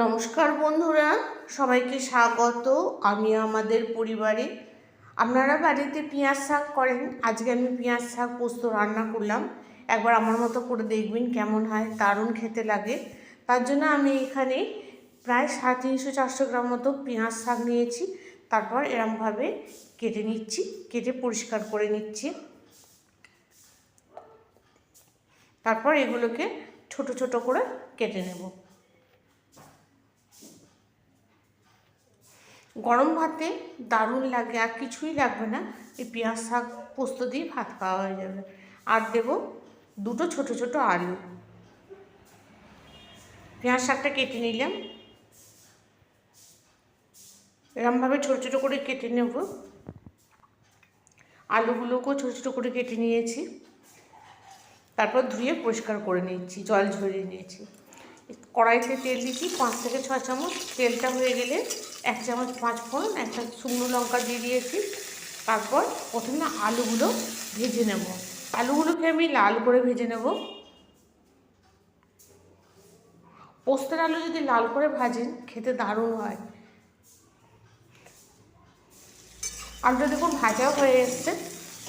নমস্কার বন্ধুরা, সবাইকে স্বাগত। আমি আমাদের পরিবারে। আপনারা বাড়িতে পেঁয়াজ শাক করেন? আজকে আমি পেঁয়াজ শাক পোস্ত রান্না করলাম। একবার আমার মতো করে দেখবেন কেমন হয়, দারুণ খেতে লাগে। তার জন্য আমি এখানে প্রায় সাড়ে তিনশো চারশো গ্রাম মতো পেঁয়াজ শাক নিয়েছি। তারপর এরমভাবে কেটে নিচ্ছি, কেটে পরিষ্কার করে নিচ্ছি। তারপর এগুলোকে ছোট ছোট করে কেটে নেব। গরম ভাতে দারুণ লাগে, আর কিছুই লাগবে না। এই পেঁয়াজ শাক, পোস্ত দিয়ে ভাত খাওয়া হয়ে যাবে। আর দেব দুটো ছোট ছোট আলু। পেঁয়াজ শাকটা কেটে নিলাম। এরমভাবে ছোটো ছোটো করে কেটে নেব। আলুগুলোকেও ছোটো ছোটো করে কেটে নিয়েছি। তারপর ধুয়ে পরিষ্কার করে নিচ্ছি, জল ঝরিয়ে নিয়েছি। কড়াইতে তেল দিচ্ছি, পাঁচ থেকে ছ চামচ। তেলটা হয়ে গেলে এক চামচ পাঁচ ফোড়ন, একটা শুকনো লঙ্কা দিয়ে দিয়েছি। তারপর প্রথমে আলুগুলো ভেজে নেব। আলুগুলোকে আমি লাল করে ভেজে নেব। পোস্তের আলু যদি লাল করে ভাজেন, খেতে দারুণ হয়। আলুটা দেখুন ভাজাও হয়ে এসছে।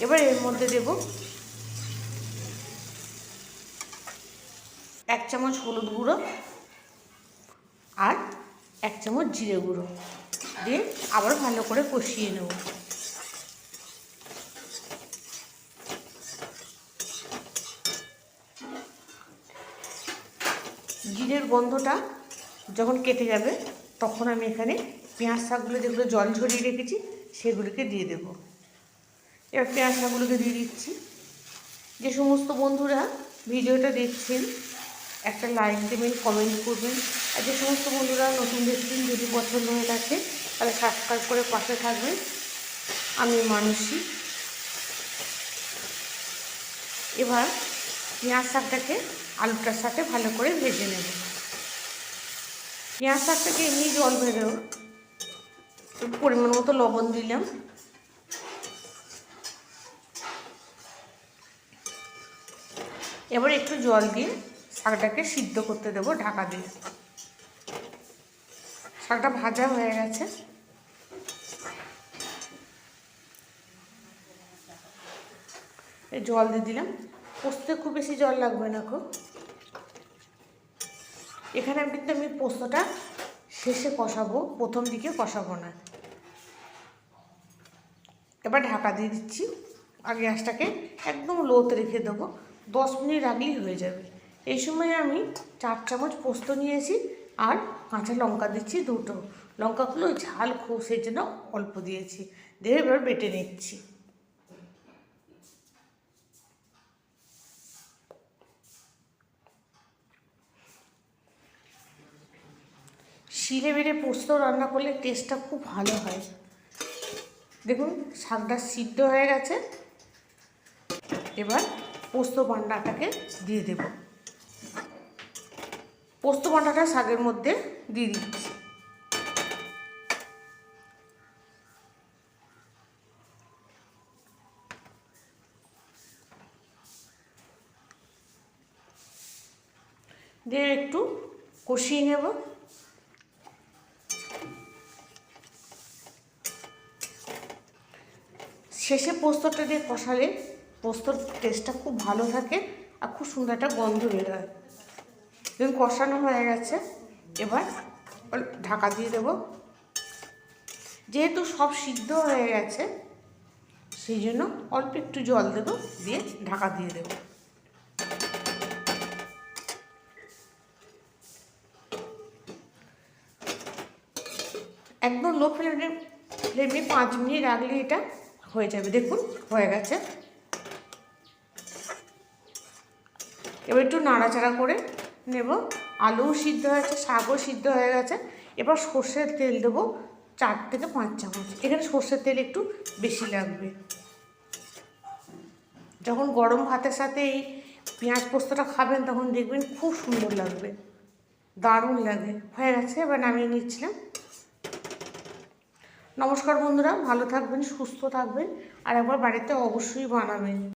এবার এর মধ্যে দেব এক চামচ হলুদ গুঁড়ো আর এক চামচ জিরে গুঁড়ো দিয়ে আবার ভালো করে কষিয়ে নেব। জিরের গন্ধটা যখন কেটে যাবে, তখন আমি এখানে পেঁয়াজ শাকগুলো যেগুলো জল ঝরিয়ে রেখেছি, সেগুলোকে দিয়ে দেব। এবার পেঁয়াজ শাকগুলোকে দিয়ে দিচ্ছি। যে সমস্ত বন্ধুরা ভিডিওটা দেখছেন একটা লাইক দেবেন কমেন্ট করবেন। আর যে সমস্ত বন্ধুরা নতুন দেখছেন, যদি পছন্দ হয়ে থাকে, তাহলে সাবস্ক্রাইব করে পাশে থাকবেন। আমি মানুষই এবার পেঁয়াজ শাকটাকে আলুটার সাথে ভালো করে ভেজে নেব। পেঁয়াজ শাকটাকে এমনি জল ভেজেও পরিমাণ মতো লবণ দিলাম। এবার একটু জল দিয়ে শাকটাকে সিদ্ধ করতে দেবো ঢাকা দিয়ে। শাকটা ভাজা হয়ে গেছে। জল দিয়ে দিলাম। পোস্তে খুব বেশি জল লাগবে না খুব এখানে কিন্তু আমি পোস্তটা শেষে কষাবো, প্রথম দিকে কষাবো না। এবার ঢাকা দিয়ে দিচ্ছি। আগে গ্যাসটাকে একদম লোতে রেখে দেবো। দশ মিনিট রাখলেই হয়ে যাবে। এই সময় আমি চার চামচ পোস্ত নিয়েছি আর কাঁচা লঙ্কা দিচ্ছি দুটো। লঙ্কাগুলো ঝাল খুব সেই জন্য অল্প দিয়েছি। দিয়ে এবার বেটে নিচ্ছি। শিলে বেড়ে পোস্ত রান্না করলে টেস্টটা খুব ভালো হয়। দেখুন, শাকটা সিদ্ধ হয়ে গেছে। এবার পোস্ত বান্ডাটাকে দিয়ে দেব। পোস্ত বান্ডাটা শাকের মধ্যে দিয়ে দিচ্ছি। দিয়ে একটু কষিয়ে নেব। শেষে পোস্তটা দিয়ে কষালে পোস্তর টেস্টটা খুব ভালো থাকে আর খুব সুন্দর একটা গন্ধ বেরোয় দেখুন কষানো হয়ে গেছে, এবার ঢাকা দিয়ে দেব। যেহেতু সব সিদ্ধ হয়ে গেছে, সেই জন্য অল্প একটু জল দেব, দিয়ে ঢাকা দিয়ে দেব। একদম লো ফ্লেমে ফ্লেমে পাঁচ মিনিট রাখলে এটা হয়ে যাবে। দেখুন, হয়ে গেছে। এবার একটু নাড়াচাড়া করে নেব। আলুও সিদ্ধ হয়েছে শাকও সিদ্ধ হয়ে গেছে। এবার সর্ষের তেল দেবো চার থেকে পাঁচ চামচ। এখানে সর্ষের তেল একটু বেশি লাগবে। যখন গরম ভাতের সাথে এই পেঁয়াজ পোস্তটা খাবেন, তখন দেখবেন খুব সুন্দর লাগবে। দারুণ লাগে। হয়ে গেছে, এবার নামিয়ে নিচ্ছিলাম। নমস্কার বন্ধুরা, ভালো থাকবেন, সুস্থ থাকবেন, আর একবার বাড়িতে অবশ্যই বানাবেন।